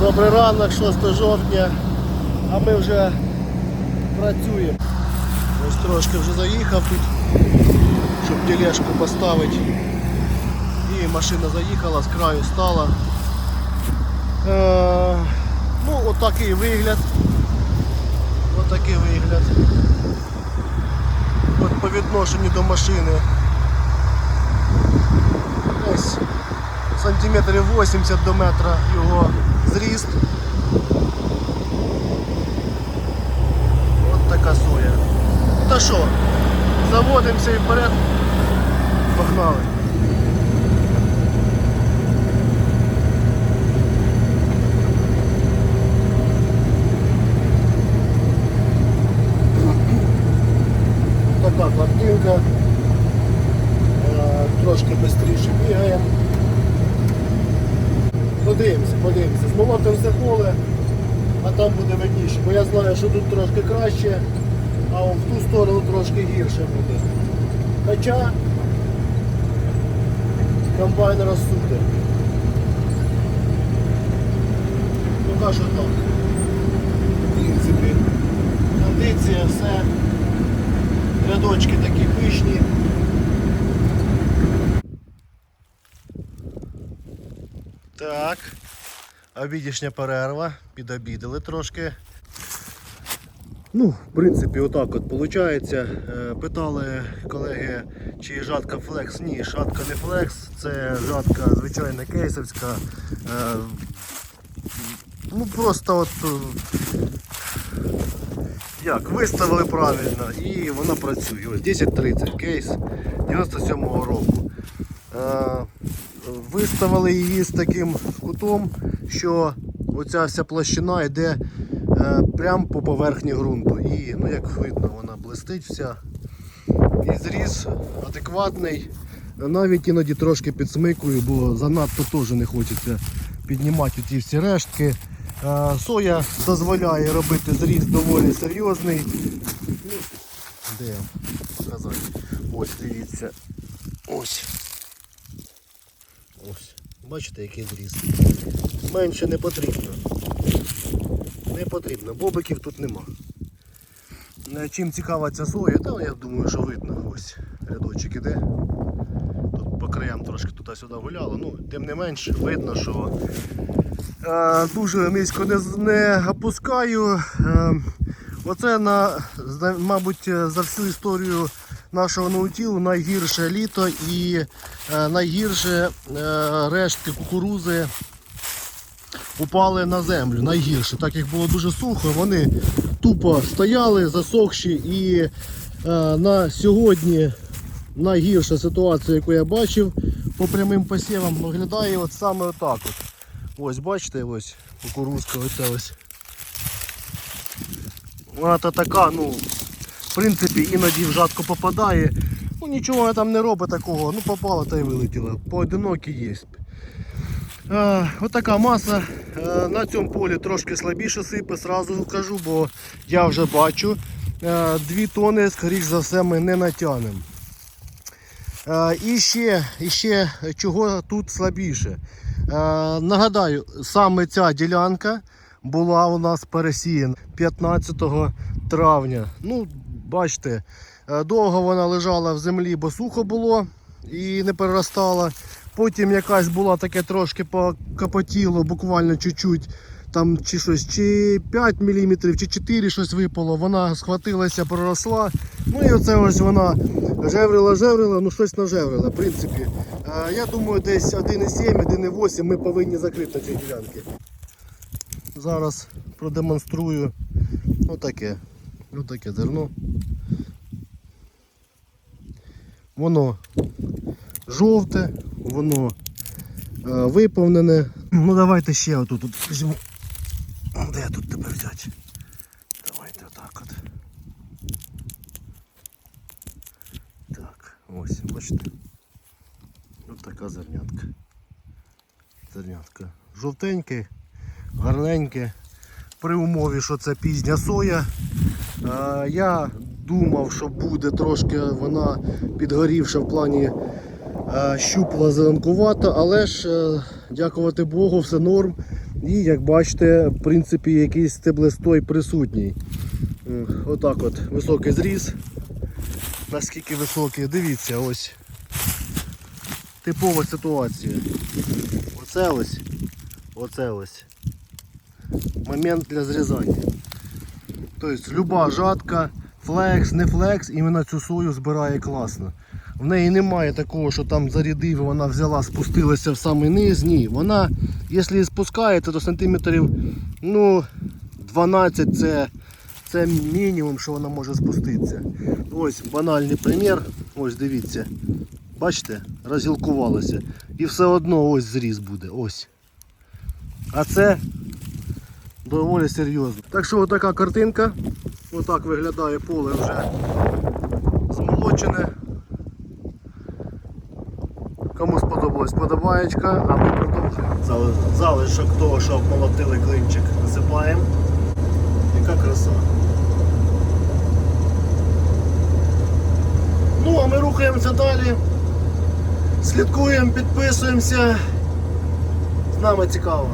Добрий ранок, 6 жовтня, а ми вже працюємо. Ось трошки вже заїхав тут, щоб тележку поставити. І машина заїхала, з краю стала. Е, ну, отакий вигляд. Отакий вигляд. От по відношенню до машини. Десь сантиметрів 80 до метра його зріст. От така соя. Та що, заводимося і вперед. Погнали. Така картинка. Е, Трошки швидше бігаємо. Подивимося, подивимося. Змолотимо все поле, а там буде видніше. Бо я знаю, що тут трошки краще, а в ту сторону трошки гірше буде. Хоча комбайн розсуде. Поки що так. В принципі, кондиція, все. Рядочки такі пишні. Так. Обідішня перерва. Підобідали трошки. Ну, в принципі, отак от виходить. Питали колеги, чи жатка флекс. Ні, жатка не флекс, це жатка звичайна кейсовська. Е, Ну просто от е, як, виставили правильно і вона працює. Ось 1030 кейс 97-го року. Виставили її з таким кутом, що оця вся площина йде е, прямо по поверхні ґрунту. І ну, як видно, вона блистить вся. І зріз адекватний. Навіть іноді трошки підсмикую, бо занадто теж не хочеться піднімати ті всі рештки. Е, Соя дозволяє робити зріз доволі серйозний. Де я показати? Ось дивіться. Ось. Ось. Бачите, який зріз. Менше не потрібно. Не потрібно. Бобиків тут нема. Е, Чим цікава ця соя, та я думаю, що видно. Ось рядочок іде. Тут по краям трошки туди-сюди гуляло. Ну, тим не менш, видно, що е, дуже низько не, не опускаю. Е, оце, на, мабуть, е, за всю історію нашого наутілу найгірше літо і е, найгірше е, рештки кукурузи упали на землю. Найгірше. Так як було дуже сухо, вони тупо стояли, засохші і е, на сьогодні найгірша ситуація, яку я бачив по прямим посівам, виглядає от саме отак. От. Ось бачите, ось кукурузка оця ось. Вона така, ну, принципі, іноді в жатку попадає. Ну нічого вона там не робить такого, ну попала та й вилетіла. Поодинокі є. Е, отака маса. Е, на цьому полі трошки слабіше сипе, сразу кажу, бо я вже бачу. Е, Дві тони, скоріш за все, ми не натягнемо. Е, І ще, і ще чого тут слабіше. Е, Нагадаю, саме ця ділянка була у нас пересіяна 15 травня. Ну, бачите, е, довго вона лежала в землі, бо сухо було і не переростала. Потім якась була таке трошки покопотіло, буквально чуть-чуть. Там чи щось, чи 5 мм, чи 4 щось випало, вона схватилася, проросла. Ну і оце ось вона жеврила, жеврила, ну щось нажеврила. В принципі, Е, я думаю, десь 1,7, 1,8 ми повинні закрити на цій ділянці. Зараз продемонструю отаке. Отаке зерно. Воно жовте, воно е, виповнене. Ну давайте ще отут от візьму. Де я тут тебе взяти? Давайте отак от. Так, ось, бачите. Ось така зернятка. Зернятка. Жовтеньке, гарненьке. При умові, що це пізня соя. Е, Я думав, що буде трошки вона підгорівша в плані е, щупла зеленкувата, але ж, е, дякувати Богу, все норм. І як бачите, в принципі, якийсь стеблестой присутній. Отак от високий зріз. Наскільки високий, дивіться, ось. Типова ситуація. Оце ось. Оце ось. Момент для зрізання. Тобто люба жатка, флекс, не флекс, іменно цю сою збирає класно. В неї немає такого, що там зарядив, вона взяла, спустилася в самий низ. Ні, вона, якщо спускається, то сантиметрів ну, 12 це, це мінімум, що вона може спуститися. Ось банальний примір. Ось дивіться. Бачите, розгілкувалося. І все одно ось зріз буде. Ось. А це доволі серйозно. Так що отака картинка. Отак виглядає поле вже змолочене. Кому сподобалось подобаєчка, а ми продовжуємо. Залишок того, що обмолотили клинчик, насипаємо. Яка краса. Ну, а ми рухаємося далі. Слідкуємо, підписуємося. З нами цікаво.